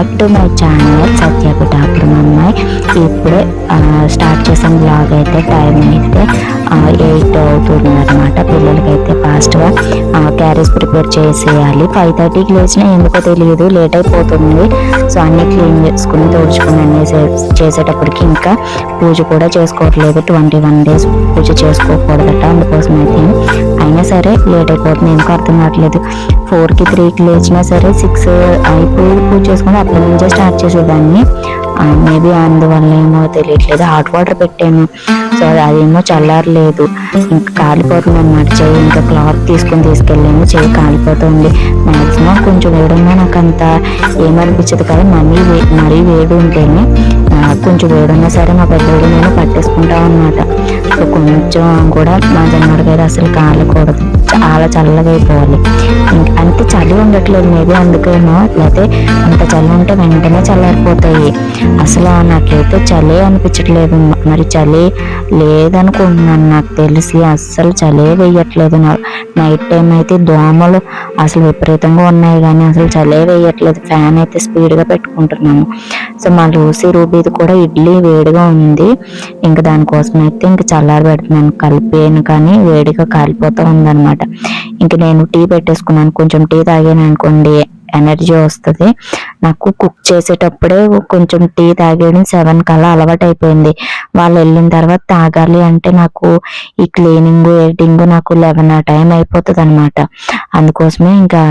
Back to my channel Satya Pithapuram అమ్మాయి ఇప్పుడు start చేసిన బ్లాగ్ అయితే టైం అయితే ఎయిట్ అవుతుంది అనమాట పిల్లలకైతే ఫాస్ట్గా క్యారేజ్ ప్రిపేర్ చేసేయాలి. ఫైవ్ థర్టీకి లేచినా ఎందుకో తెలియదు లేట్ అయిపోతుంది. సో అన్నీ క్లీన్ చేసుకుని తోడుచుకుని అన్నీ చేసేటప్పటికి ఇంకా పూజ కూడా చేసుకోవట్లేదు. ట్వంటీ వన్ డేస్ పూజ చేసుకోకూడదట. అందుకోసం అయితే అయినా సరే లేట్ అయిపోతుంది. ఎందుకు అర్థం కావట్లేదు. ఫోర్కి త్రీకి లేచినా సరే సిక్స్ అయిపోయి పూజ చేసుకుని అప్పటి నుంచే స్టార్ట్ చేసేదాన్ని. మేబీ అందువల్ల ఏమో తెలియట్లేదు. హాట్ వాటర్ పెట్టాను. సో అదేమో చల్లారలేదు. ఇంకా కాలిపోతుంది అన్నమాట చెయ్యి ఇంకా క్లాత్ తీసుకుని తీసుకెళ్ళాను. చెయ్యి కాలిపోతుంది. మ్యాక్సిమం కొంచెం వేడున్నా నాకు అంత ఏమనిపించదు కానీ మరీ వే మరీ వేడి ఉంటేనే కొంచెం వేడున్నా సరే మా పెద్దోడు నేను పట్టేసుకుంటాం అనమాట సో కొంచెం కూడా మా జనవరికైతే అసలు కాలకూడదు. చాలా చల్లగా అయిపోవాలి. ఇంక- అంటే చలి ఉండట్లేదు మేబీ. అందుకేమో లేకపోతే అంత చలి ఉంటే వెంటనే చల్లారిపోతాయి. అసలు నాకైతే చలే అనిపించట్లేదు. మరి చలి లేదనుకుంటున్నాను. నాకు తెలిసి అస్సలు చలే వేయట్లేదు. నైట్ టైం అయితే దోమలు అసలు విపరీతంగా ఉన్నాయి కానీ అసలు చలే వేయట్లేదు. ఫ్యాన్ అయితే స్పీడ్గా పెట్టుకుంటున్నాము సో మా లూసీ రూబీది కూడా ఇడ్లీ వేడిగా ఉంది. ఇంకా దానికోసం అయితే ఇంకా చల్లారి పెడుతున్నాను. కలిపాను కానీ వేడిగా కాలిపోతూ ఉందన్నమాట. ఇంక నేను టీ పెట్టేసుకున్నాను. కొంచెం టీ తాగాను అనుకోండి. ఎనర్జీ వస్తుంది. నాకు కుక్ చేసేటప్పుడే కొంచెం టీ తాగేయడం సెవెన్ కల్లా అలవాటు అయిపోయింది వాళ్ళు వెళ్ళిన తర్వాత తాగాలి అంటే నాకు ఈ క్లీనింగ్ ఎడిటింగ్ నాకు లెవెన్ ఆ టైం అయిపోతుంది అనమాట అందుకోసమే ఇంకా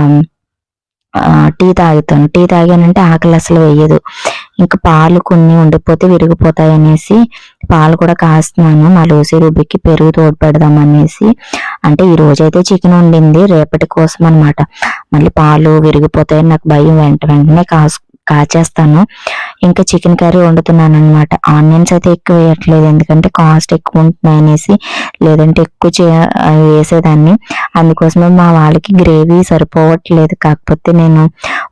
టీ తాగుతాను. టీ తాగానంటే ఆకలి అసలు వేయదు. ఇంకా పాలు కొన్ని ఉండిపోతే విరిగిపోతాయి అనేసి పాలు కూడా కాస్తున్నాను. మా లూసి రుబ్బికి పెరుగు తోడు పెడదాం అనేసి. అంటే ఈ రోజైతే చికెన్ వండింది. రేపటి కోసం అనమాట మళ్ళీ పాలు విరిగిపోతాయని నాకు భయం. వెంట వెంటనే కాసు కాచేస్తాను. ఇంకా చికెన్ కర్రీ వండుతున్నాను అనమాట ఆనియన్స్ అయితే ఎక్కువ వేయట్లేదు. ఎందుకంటే కాస్ట్ ఎక్కువ ఉంటున్నాయి అనేసి లేదంటే ఎక్కువ చే వేసేదాన్ని. అందుకోసమే మా వాళ్ళకి గ్రేవీ సరిపోవట్లేదు. కాకపోతే నేను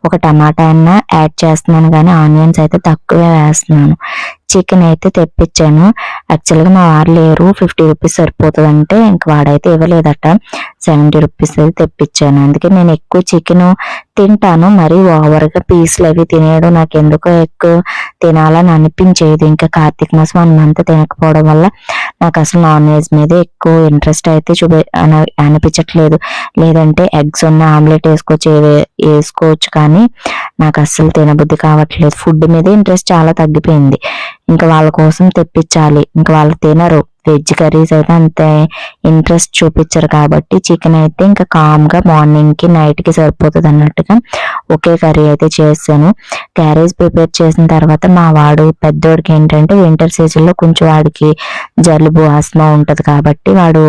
ఒక టమాటా అన్న యాడ్ చేస్తున్నాను. కానీ ఆనియన్స్ అయితే తక్కువే వేస్తున్నాను. చికెన్ అయితే తెప్పించాను. యాక్చువల్గా మా వారు లేరు. ఫిఫ్టీ రూపీస్ సరిపోతుంది అంటే ఇంక వాడైతే ఇవ్వలేదట. సెవెంటీ రూపీస్ అయితే తెప్పించాను. అందుకే నేను ఎక్కువ చికెన్ తింటాను. మరి ఓవర్గా పీసులు అవి తినేయడం నాకు ఎందుకో ఎక్కువ తినాలని అనిపించేది. ఇంకా కార్తీక మాసం వన్ మంత్ తినకపోవడం వల్ల నాకు అసలు నాన్ వెజ్ మీద ఎక్కువ ఇంట్రెస్ట్ అయితే చూపి అనిపించట్లేదు. లేదంటే ఎగ్స్ ఉన్న ఆమ్లెట్ వేసుకోవచ్చు వేసుకోవచ్చు కానీ నాకు అస్సలు తినబుద్ధి కావట్లేదు. ఫుడ్ మీద ఇంట్రెస్ట్ చాలా తగ్గిపోయింది. ఇంకా వాళ్ళ కోసం తెప్పించాలి. ఇంకా వాళ్ళు తినరు. వెజ్ కర్రీస్ అయితే అంత ఇంట్రెస్ట్ చూపించరు కాబట్టి చికెన్ అయితే ఇంకా కామ్గా మార్నింగ్కి నైట్కి సరిపోతుంది అన్నట్టుగా ఒకే కర్రీ అయితే చేశాను క్యారేజ్ ప్రిపేర్ చేసిన తర్వాత మా వాడు పెద్దోడికి ఏంటంటే వింటర్ సీజన్లో కొంచెం వాడికి జలుబు ఆస్మా ఉంటుంది కాబట్టి వాడు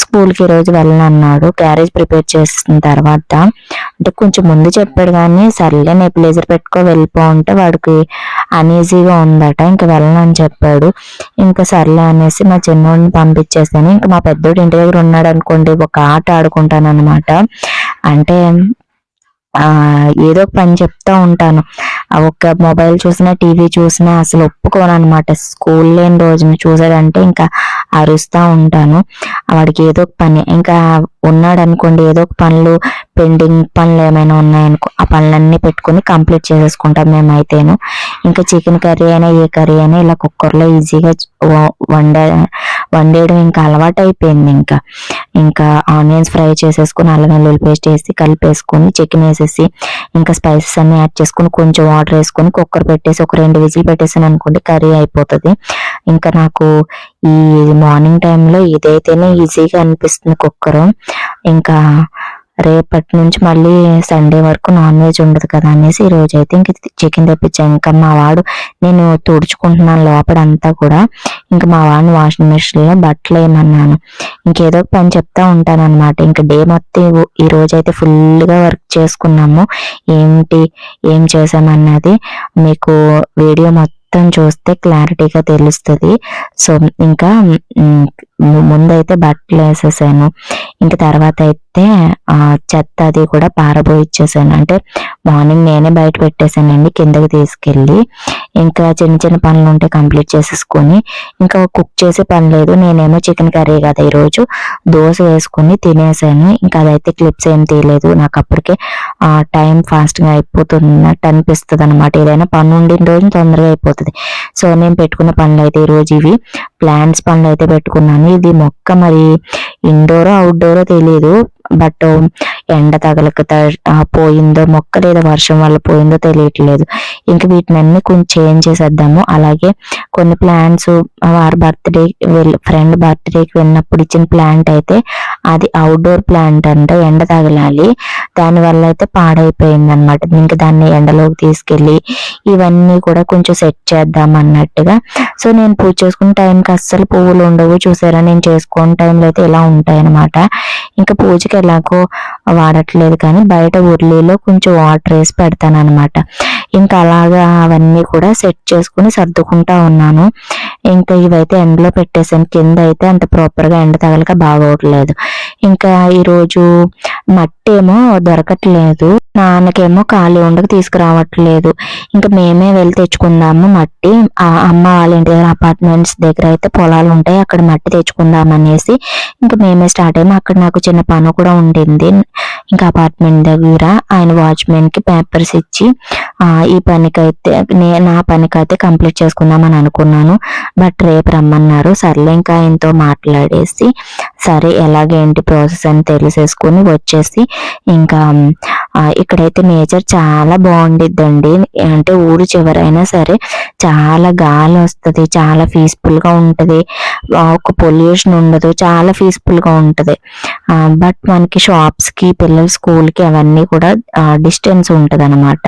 స్కూల్కి రోజు వెళ్ళనన్నాడు. క్యారేజ్ ప్రిపేర్ చేసిన తర్వాత అంటే కొంచెం ముందు చెప్పాడు కానీ సర్లే నేను ప్లేజర్ పెట్టుకో వెళ్ళిపో ఉంటే వాడికి అనీజీగా ఉందట. ఇంకా వెళ్ళనని చెప్పాడు. ఇంకా సర్లే అనేసి మా చిన్నోడిని పంపించేసాను ఇంకా మా పెద్దోడు ఇంటి దగ్గర ఉన్నాడు అనుకోండి ఒక ఆట ఆడుకుంటాను అనమాట అంటే ఆ ఏదో ఒక పని చెప్తా ఉంటాను. ఒక్క మొబైల్ చూసినా టీవీ చూసినా అసలు ఒప్పుకోను అనమాట స్కూల్ లేని రోజున చూసాడంటే ఇంకా అరుస్తూ ఉంటాను. వాడికి ఏదో ఒక పని ఇంకా ఉన్నాడు అనుకోండి ఏదో ఒక పనులు పెండింగ్ పనులు ఏమైనా ఉన్నాయనుకో ఆ పనులన్నీ పెట్టుకొని కంప్లీట్ చేసేసుకుంటాం మేమైతేను. ఇంకా చికెన్ కర్రీ అయినా ఏ కర్రీ అయినా ఇలా కుక్కర్లో ఈజీగా వండే వండేయడం ఇంకా అలవాటు అయిపోయింది ఇంకా. ఇంకా ఆనియన్స్ ఫ్రై చేసేసుకుని అల్లం వెల్లుల్లి పేస్ట్ వేసి కలిపేసుకొని చికెన్ వేసేసి ఇంకా స్పైసెస్ అన్ని యాడ్ చేసుకుని కొంచెం వాటర్ వేసుకొని కుక్కర్ పెట్టేసి ఒక రెండు విజిల్ పెట్టేసాను అనుకోండి కర్రీ అయిపోతుంది. ఇంకా నాకు ఈ మార్నింగ్ టైంలో ఇదైతేనే ఈజీగా అనిపిస్తుంది కుక్కర్. ఇంకా రేపటి నుంచి మళ్ళీ సండే వరకు నాన్ వెజ్ ఉండదు కదా అనేసి ఈ రోజు అయితే ఇంక చికెన్ తెప్పించాను. ఇంకా మా వాడు నేను తుడుచుకుంటున్నాను లోపల అంతా కూడా. ఇంకా మా వాడిని వాషింగ్ మిషన్లో బట్టలు వేయమన్నాను. ఇంకేదో ఒక పని చెప్తా ఉంటాను అనమాట ఇంకా డే మొత్తం ఈ- రోజు అయితే ఫుల్గా వర్క్ చేసుకున్నాము. ఏంటి ఏం చేసామన్నది మీకు వీడియో మొత్తం మొత్తం చూస్తే క్లారిటీగా తెలుస్తుంది. సో ఇంకా ముందైతే బట్టలు వేసేసాను. ఇంకా తర్వాత అయితే ఆ చెత్త అది కూడా పారబోయిచ్చేసాను. అంటే మార్నింగ్ నేనే బయట పెట్టేశానండి కిందకి తీసుకెళ్ళి. ఇంకా చిన్న చిన్న పనులు ఉంటే కంప్లీట్ చేసేసుకొని ఇంకా కుక్ చేసే పని లేదు. నేనేమో చికెన్ కర్రీ కదా ఈరోజు. దోశ వేసుకొని తినేసాను. ఇంకా అదైతే క్లిప్స్ ఏం తీయలేదు. నాకు అప్పటికే టైం ఫాస్ట్గా అయిపోతున్నట్టు అనిపిస్తుంది అనమాట ఏదైనా పని ఉండిన రోజు తొందరగా అయిపోతుంది. సో నేను పెట్టుకున్న పనులు అయితే ఈరోజు ఇవి. ప్లాంట్స్ పనులు అయితే పెట్టుకున్నాను. ఇది మొక్క మరి ఇండోరో అవుట్డోరో తెలియదు బట్ ఎండ తగలక పోయిందో మొక్క లేదా వర్షం వల్ల పోయిందో తెలియట్లేదు. ఇంకా వీటిని అన్ని కొంచెం చేంజ్ చేసేద్దాము. అలాగే కొన్ని ప్లాంట్స్ వారి బర్త్డే ఫ్రెండ్ బర్త్డేకి వెళ్ళినప్పుడు ఇచ్చిన ప్లాంట్ అయితే అది అవుట్డోర్ ప్లాంట్ అంట ఎండ తగలాలి. దానివల్ల అయితే పాడైపోయింది అనమాట ఇంకా దాన్ని ఎండలోకి తీసుకెళ్ళి ఇవన్నీ కూడా కొంచెం సెట్ చేద్దాం అన్నట్టుగా. సో నేను పూజ చేసుకున్న టైంకి అస్సలు పువ్వులు ఉండవు. చూసారా? నేను చేసుకున్న టైంలో అయితే ఇలా ఉంటాయి అనమాట ఇంకా పూజకి ఎలాగో వాడట్లేదు కానీ బయట ఉర్లీలో కొంచెం వాటర్ వేసి పెడతాను అనమాట ఇంకా అలాగా అవన్నీ కూడా సెట్ చేసుకుని సర్దుకుంటా ఉన్నాను. ఇంకా ఇవైతే ఎండలో పెట్టేసాను కింద అయితే అంత ప్రాపర్గా ఎండ తగలక బాగోట్లేదు. ఇంకా ఈరోజు మట్టి ఏమో దొరకట్లేదు. నాన్నకేమో ఖాళీ ఉండక తీసుకురావట్లేదు. ఇంకా మేమే వెళ్ళి తెచ్చుకుందాము మట్టి. అమ్మ వాళ్ళ ఇంటి దగ్గర అపార్ట్మెంట్స్ దగ్గర అయితే పొలాలు ఉంటాయి. అక్కడ మట్టి తెచ్చుకుందాం అనేసి ఇంకా మేమే స్టార్ట్ అయ్యాము. అక్కడ నాకు చిన్న పని కూడా ఉండింది. ఇంకా అపార్ట్మెంట్ దగ్గర ఆయన వాచ్మెన్కి పేపర్స్ ఇచ్చి ఈ పనికైతే నే నా పనికైతే కంప్లీట్ చేసుకుందామని అనుకున్నాను బట్ రేపు రమ్మన్నారు. సర్లే ఇంకా ఆయనతో మాట్లాడేసి సరే ఎలాగేంటి ప్రాసెస్ అని తెలిసేసుకుని వచ్చేసి ఇంకా ఇక్కడైతే నేచర్ చాలా బాగుండిద్దండి. అంటే ఊరు చివరైనా సరే చాలా గాలి వస్తుంది చాలా పీస్ఫుల్గా ఉంటుంది. ఒక పొల్యూషన్ ఉండదు చాలా పీస్ఫుల్గా ఉంటుంది. బట్ మనకి షాప్స్కి పిల్లల స్కూల్కి అవన్నీ కూడా డిస్టెన్స్ ఉంటుంది అనమాట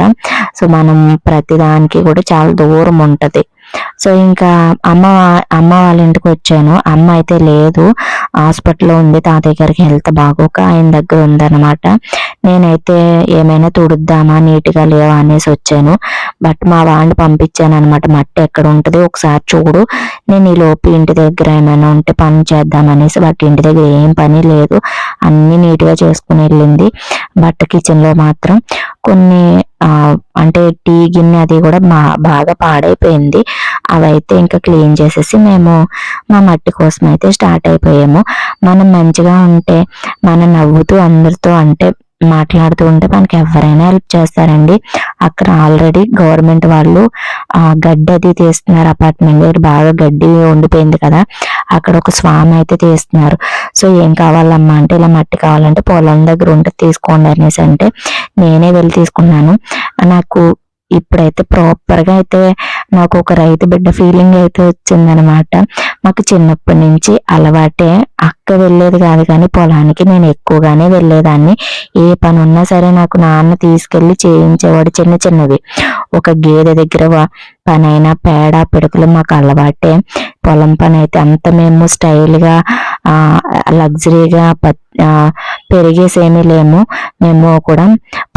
సో మనం ప్రతిదానికి కూడా చాలా దూరం ఉంటుంది. సో ఇంకా అమ్మ అమ్మ వాళ్ళ ఇంటికి వచ్చాను. అమ్మ అయితే లేదు. హాస్పిటల్లో ఉంది తాతయ్య గారికి హెల్త్ బాగోక ఆయన దగ్గర ఉందన్నమాట. నేనైతే ఏమైనా తుడుద్దామా నీట్గా లేవా అనేసి వచ్చాను. బట్ మా వాడిని పంపించాను అనమాట మట్టి ఎక్కడ ఉంటుంది ఒకసారి చూడు. నేను ఈ లోపు ఇంటి దగ్గర ఏమైనా ఉంటే పని చేద్దాం అనేసి బట్ ఇంటి దగ్గర ఏం పని లేదు. అన్నీ నీట్గా చేసుకుని వెళ్ళింది. బట్ కిచెన్లో మాత్రం కొన్ని అంటే టీ గిన్నె అది కూడా మా బాగా పాడైపోయింది. అవైతే ఇంకా క్లీన్ చేసేసి మేము మా మట్టి కోసం అయితే స్టార్ట్ అయిపోయాము. మనం మంచిగా ఉంటే మనం నవ్వుతూ అందరితో అంటే మాట్లాడుతూ ఉంటే మనకి ఎవరైనా హెల్ప్ చేస్తారండి. అక్కడ ఆల్రెడీ గవర్నమెంట్ వాళ్ళు ఆ గడ్డి అది తీస్తున్నారు. అపార్ట్మెంట్ దగ్గర బాగా గడ్డి ఉండిపోయింది కదా. అక్కడ ఒక స్వామి అయితే తీస్తున్నారు. సో ఏం కావాలమ్మా అంటే ఇలా మట్టి కావాలంటే పొలం దగ్గర ఉంటే తీసుకోండి అనేసి అంటే నేనే వెళ్ళి తీసుకున్నాను. నాకు ఇప్పుడైతే ప్రాపర్గా అయితే నాకు ఒక రైతు బిడ్డ ఫీలింగ్ అయితే వచ్చిందనమాట. మాకు చిన్నప్పటి నుంచి అలవాటే. అక్క వెళ్ళేది కాదు కానీ పొలానికి నేను ఎక్కువగానే వెళ్ళేదాన్ని. ఏ పని ఉన్నా సరే నాకు నాన్న తీసుకెళ్ళి చేయించేవాడు చిన్న చిన్నవి. ఒక గేదె దగ్గర పనైనా పేడ పిడకలు మాకు అలవాటే. పొలం పని అయితే అంత మేము స్టైల్గా లగ్జరీగా పెరిగేసేమీ లేము. మేము కూడా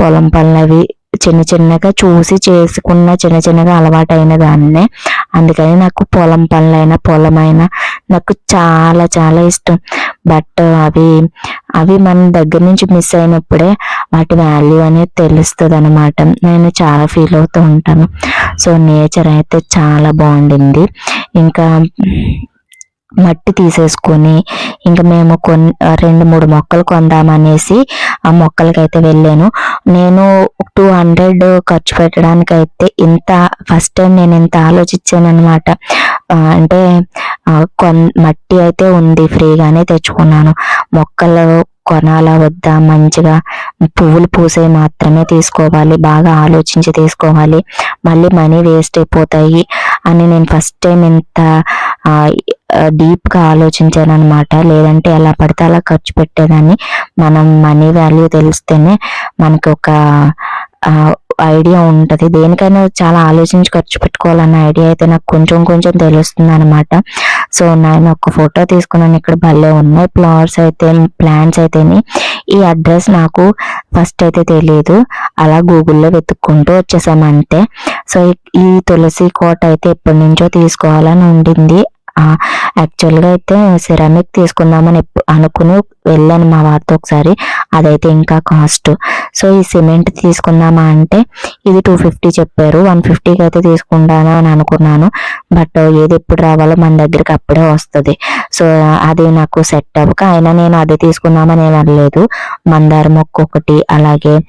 పొలం పనులు అవి చిన్న చిన్నగా చూసి చేసుకున్న చిన్న చిన్నగా అలవాటైన దాన్నే. అందుకని నాకు పొలం పనులైనా పొలమైనా నాకు చాలా చాలా ఇష్టం. బట్ అవి అవి మన దగ్గర నుంచి మిస్ అయినప్పుడే వాటి వాల్యూ అనేది తెలుస్తుంది అనమాట నేను చాలా ఫీల్ అవుతూ ఉంటాను. సో నేచర్ అయితే చాలా బాగుండింది. ఇంకా మట్టి తీసేసుకొని ఇంకా మేము కొన్ని రెండు మూడు మొక్కలు కొందామనేసి ఆ మొక్కలకైతే వెళ్ళాను. నేను టూ హండ్రెడ్ ఖర్చు పెట్టడానికి అయితే ఇంత ఫస్ట్ టైం నేను ఇంత ఆలోచించాను అనమాట అంటే కొన్ మట్టి అయితే ఉంది ఫ్రీగానే తెచ్చుకున్నాను. మొక్కలు కొనాలా వద్దా మంచిగా పువ్వులు పూసే మాత్రమే తీసుకోవాలి బాగా ఆలోచించి తీసుకోవాలి మళ్ళీ మనీ వేస్ట్ అయిపోతాయి అని నేను ఫస్ట్ టైం ఇంత డీప్గా ఆలోచించాను అనమాట లేదంటే ఎలా పడితే అలా ఖర్చు పెట్టేదాన్ని. మనం మనీ వాల్యూ తెలిస్తేనే మనకు ఒక ఐడియా ఉంటుంది. దేనికైనా చాలా ఆలోచించి ఖర్చు పెట్టుకోవాలన్న ఐడియా అయితే నాకు కొంచెం కొంచెం తెలుస్తుంది అనమాట సో నేను ఒక ఫోటో తీసుకున్నాను. ఇక్కడ భలే ఉన్నాయి ఫ్లవర్స్ అయితే ప్లాంట్స్ అయితేని. ఈ అడ్రస్ నాకు ఫస్ట్ అయితే తెలియదు అలా గూగుల్లో వెతుక్కుంటూ వచ్చేసాం అంతే. సో ఈ- తులసి కోట అయితే ఎప్పటి నుంచో తీసుకోవాలని ఉండింది. యాక్చువల్గా అయితే సిరామిక్ తీసుకుందామని అనుకుని వెళ్ళాను మా వారితో ఒకసారి. అదైతే ఇంకా కాస్ట్. సో ఈ సిమెంట్ తీసుకుందామా అంటే ఇది టూ ఫిఫ్టీ చెప్పారు. వన్ ఫిఫ్టీకి అయితే తీసుకుంటాను అని అనుకున్నాను. బట్ ఏది ఎప్పుడు రావాలో మన దగ్గరికి అప్పుడే వస్తుంది. సో అది నాకు సెట్ అవ్వక అయినా నేను అది తీసుకుందామని నేను అనలేదు. మందార మొక్క ఒకటి అలాగే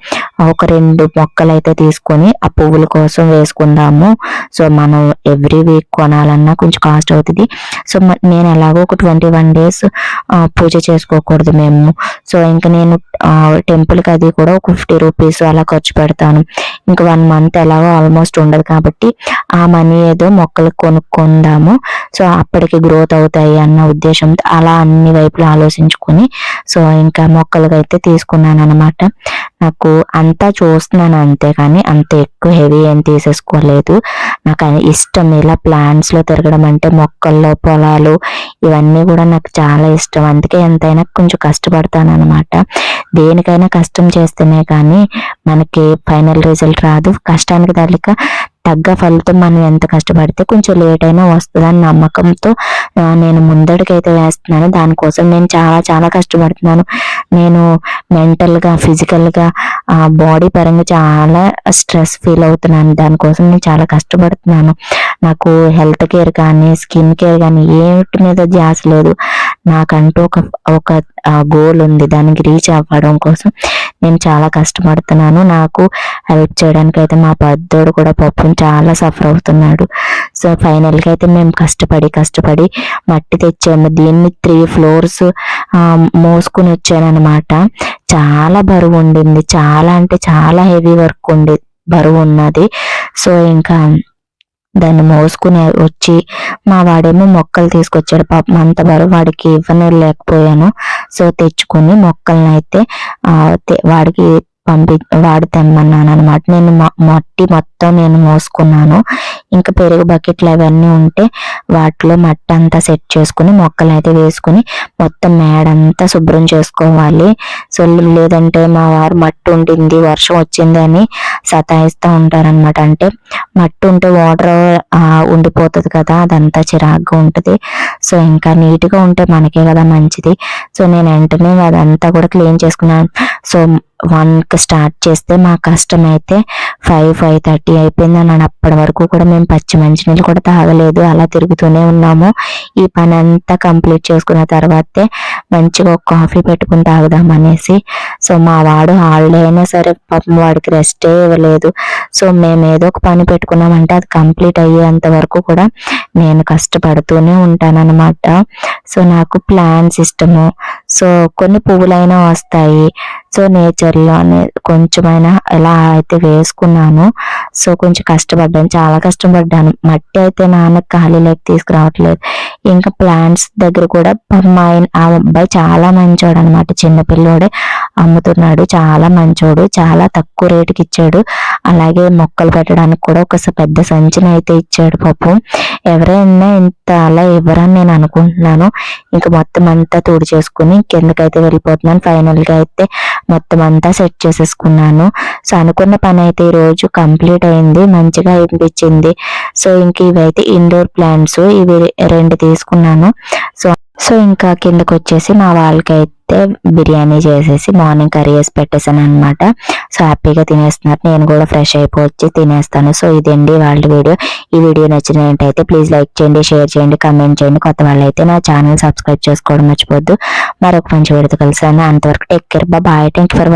ఒక రెండు మొక్కలు అయితే తీసుకొని ఆ పువ్వుల కోసం వేసుకుందాము. సో మనం ఎవ్రీ వీక్ కొనాలన్నా కొంచెం కాస్ట్ అవుతుంది. సో మ- నేను ఎలాగో ఒక ట్వంటీ వన్ డేస్ పూజ చేసుకోకూడదు మేము. సో ఇంకా నేను టెంపుల్కి అది కూడా ఒక ఫిఫ్టీ రూపీస్ అలా ఖర్చు పెడతాను. ఇంకా వన్ మంత్ ఎలాగో ఆల్మోస్ట్ ఉండదు కాబట్టి ఆ మనీ ఏదో మొక్కలు కొనుక్కుందాము. సో అప్పటికి గ్రోత్ అవుతాయి అన్న ఉద్దేశంతో అలా అన్ని వైపులు ఆలోచించుకొని సో ఇంకా మొక్కలకైతే అయితే తీసుకున్నాను అనమాట నాకు అంతా చూస్తున్నాను అంతే కానీ అంత ఎక్కువ హెవీ ఏం తీసేసుకోలేదు. నాకు ఇష్టం ఇలా ప్లాంట్స్లో లో తిరగడం అంటే మొక్కల్లో పొలాలు ఇవన్నీ కూడా నాకు చాలా ఇష్టం. అందుకే ఎంతైనా కొంచెం కష్టపడతాను అనమాట దేనికైనా కష్టం చేస్తేనే కానీ మనకి ఫైనల్ రిజల్ట్ రాదు. కష్టానికి తగ్గ తగ్గ ఫలితం మనం ఎంత కష్టపడితే కొంచెం లేట్ అయినా వస్తుందని నమ్మకంతో నేను ముందడికైతే వేస్తున్నాను. దానికోసం నేను చాలా చాలా కష్టపడుతున్నాను. నేను మెంటల్గా ఫిజికల్గా బాడీ పరంగా చాలా స్ట్రెస్ ఫీల్ అవుతున్నాను. దానికోసం నేను చాలా కష్టపడుతున్నాను. నాకు హెల్త్ కేర్ కానీ స్కిన్ కేర్ కానీ ఏమిటి మీద ధ్యాస లేదు. నాకంటూ ఒక ఒక గోల్ ఉంది. దానికి రీచ్ అవ్వడం కోసం నేను చాలా కష్టపడుతున్నాను. నాకు హెల్ప్ చేయడానికి అయితే మా పెద్దోడు కూడా పాపం చాలా సఫర్ అవుతున్నాడు. సో ఫైనల్గా అయితే మేము కష్టపడి కష్టపడి మట్టి తెచ్చాము. దీన్ని త్రీ ఫ్లోర్స్ మోసుకుని వచ్చాను అనమాట చాలా బరువు ఉండింది. చాలా అంటే చాలా హెవీ వర్క్ ఉండి బరువు ఉన్నది. సో ఇంకా దాన్ని మోసుకుని వచ్చి మా వాడేమో మొక్కలు తీసుకొచ్చాడు పాపం అంత బరువు వాడికి ఇవ్వను లేకపోయాను. సో తెచ్చుకొని మొక్కలను అయితే వాడికి పంపి వాడు తెమ్మన్నాను అనమాట నేను మ- మట్టి మొత్తం నేను మోసుకున్నాను. ఇంకా పెరుగు బకెట్లు అవన్నీ ఉంటే వాటిలో మట్టి అంతా సెట్ చేసుకుని మొక్కలు అయితే వేసుకుని మొత్తం మేడంతా శుభ్రం చేసుకోవాలి. సో లేదంటే మా వారు మట్టి ఉండింది వర్షం వచ్చింది అని సతాయిస్తూ ఉంటారనమాట అంటే మట్టి ఉంటే వాటర్ ఉండిపోతుంది కదా అదంతా చిరాగ్గా ఉంటుంది. సో ఇంకా నీట్గా ఉంటే మనకే కదా మంచిది. సో నేను వెంటనే అదంతా కూడా క్లీన్ చేసుకున్నాను. సో వన్కి స్టార్ట్ చేస్తే మా కష్టం అయితే ఫైవ్ ఫైవ్ థర్టీ అయిపోయింది అని అప్పటి వరకు కూడా మేము పచ్చి మంచినీళ్ళు కూడా తాగలేదు. అలా తిరుగుతూనే ఉన్నాము. ఈ పని అంతా కంప్లీట్ చేసుకున్న తర్వాతే మంచిగా ఒక కాఫీ పెట్టుకుని తాగుదాం అనేసి. సో మా వాడు హాలిడే అయినా సరే పాపం వాడికి రెస్టే ఇవ్వలేదు. సో మేము ఏదో ఒక పని పెట్టుకున్నామంటే అది కంప్లీట్ అయ్యేంత వరకు కూడా నేను కష్టపడుతూనే ఉంటానన్నమాట. సో నాకు ప్లాన్స్ ఇష్టము. సో కొన్ని పువ్వులైనా వస్తాయి. సో నేచర్లోనే కొంచెమైనా ఎలా అయితే వేసుకున్నాను సో కొంచెం కష్టపడ్డాను. చాలా కష్టపడ్డాను. మట్టి అయితే నాన్న ఖాళీలోకి తీసుకురావట్లేదు. ఇంకా ప్లాంట్స్ దగ్గర కూడా మా ఆయన ఆ అబ్బాయి చాలా మంచోడు అనమాట చిన్నపిల్లోడే అమ్ముతున్నాడు. చాలా మంచోడు చాలా తక్కువ రేటుకి ఇచ్చాడు. అలాగే మొక్కలు పెట్టడానికి కూడా ఒక పెద్ద సంచిని అయితే ఇచ్చాడు పాపం ఎవరైనా ఇంత అలా ఇవ్వరని నేను అనుకుంటున్నాను. ఇంకా మొత్తం అంతా తోడు చేసుకుని కిందకైతే వెళ్ళిపోతున్నాను. ఫైనల్గా అయితే మొత్తం అంతా సెట్ చేసేసుకున్నాను. సో అనుకున్న పని అయితే ఈరోజు కంప్లీట్ అయింది. మంచిగా అనిపించింది. సో ఇంక ఇవైతే ఇండోర్ ప్లాంట్స్ ఇవి రెండు తీసుకున్నాను. సో సో ఇంకా కిందకి వచ్చేసి మా వాళ్ళకైతే బిర్యానీ చేసేసి మార్నింగ్ కర్రీ వేసి పెట్టేసాను అనమాట సో హ్యాపీగా తినేస్తున్నారు. నేను కూడా ఫ్రెష్ అయిపోవచ్చి తినేస్తాను. సో ఇదండి వాళ్ళ వీడియో. ఈ వీడియో నచ్చినట్టయితే ప్లీజ్ లైక్ చేయండి షేర్ చేయండి కమెంట్ చేయండి. కొత్త వాళ్ళైతే నా ఛానల్ సబ్స్క్రైబ్ చేసుకోవడం మర్చిపోద్దు మరొక మంచి వీడియోతో కలిసాను అంతవరకు take care. Bye. Thank for